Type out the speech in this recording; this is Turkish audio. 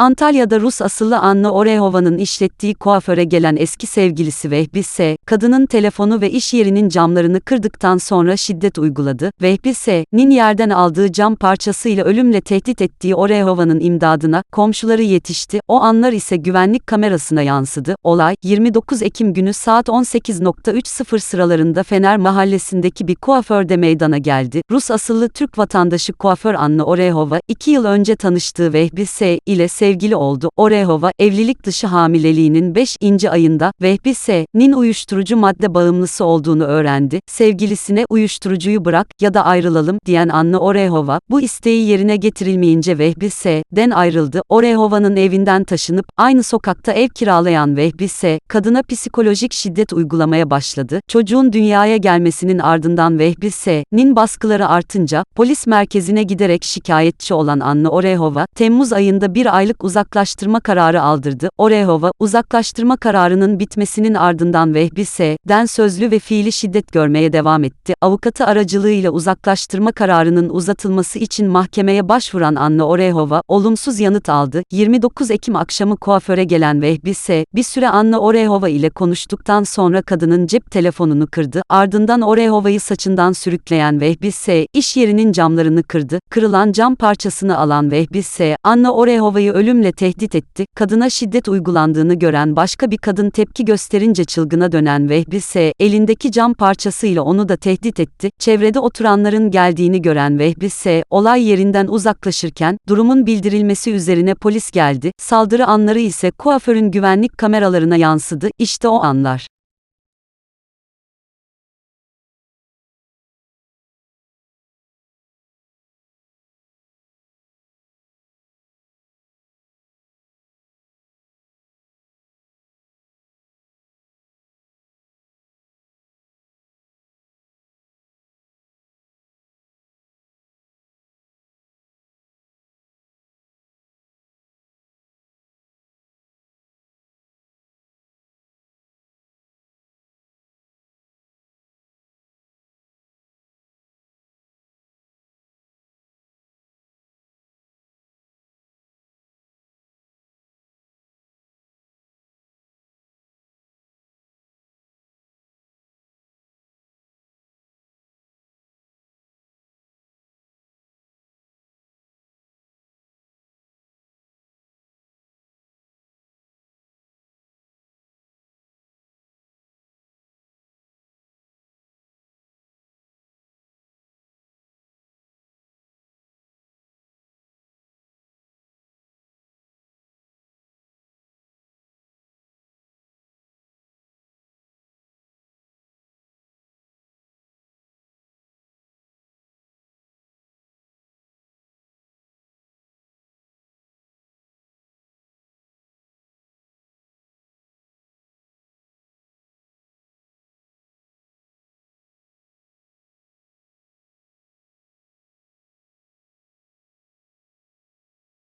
Antalya'da Rus asıllı Anna Orehova'nın işlettiği kuaföre gelen eski sevgilisi Vehbi S., kadının telefonu ve iş yerinin camlarını kırdıktan sonra şiddet uyguladı. Vehbi S.'nin yerden aldığı cam parçasıyla ölümle tehdit ettiği Orehova'nın imdadına komşuları yetişti. O anlar ise güvenlik kamerasına yansıdı. Olay, 29 Ekim günü saat 18.30 sıralarında Fener mahallesindeki bir kuaförde meydana geldi. Rus asıllı Türk vatandaşı kuaför Anna Orehova, 2 yıl önce tanıştığı Vehbi S. ile sevgili oldu. Orehova, evlilik dışı hamileliğinin 5. ayında Vehbi S.'nin uyuşturucu madde bağımlısı olduğunu öğrendi. Sevgilisine uyuşturucuyu bırak ya da ayrılalım diyen Anna Orehova, bu isteği yerine getirilmeyince Vehbi S.'den ayrıldı. Orehova'nın evinden taşınıp aynı sokakta ev kiralayan Vehbi S. kadına psikolojik şiddet uygulamaya başladı. Çocuğun dünyaya gelmesinin ardından Vehbi S.'nin baskıları artınca polis merkezine giderek şikayetçi olan Anna Orehova, Temmuz ayında bir aylık uzaklaştırma kararı aldırdı. Orehova, uzaklaştırma kararının bitmesinin ardından Vehbi S.'den sözlü ve fiili şiddet görmeye devam etti. Avukatı aracılığıyla uzaklaştırma kararının uzatılması için mahkemeye başvuran Anna Orehova, olumsuz yanıt aldı. 29 Ekim akşamı kuaföre gelen Vehbi S., bir süre Anna Orehova ile konuştuktan sonra kadının cep telefonunu kırdı. Ardından Orehova'yı saçından sürükleyen Vehbi S., iş yerinin camlarını kırdı. Kırılan cam parçasını alan Vehbi S., Anna Orehova'yı ölümle tehdit etti. Kadına şiddet uygulandığını gören başka bir kadın tepki gösterince çılgına dönen Vehbi S., elindeki cam parçasıyla onu da tehdit etti. Çevrede oturanların geldiğini gören Vehbi S., olay yerinden uzaklaşırken, durumun bildirilmesi üzerine polis geldi. Saldırı anları ise kuaförün güvenlik kameralarına yansıdı. İşte o anlar.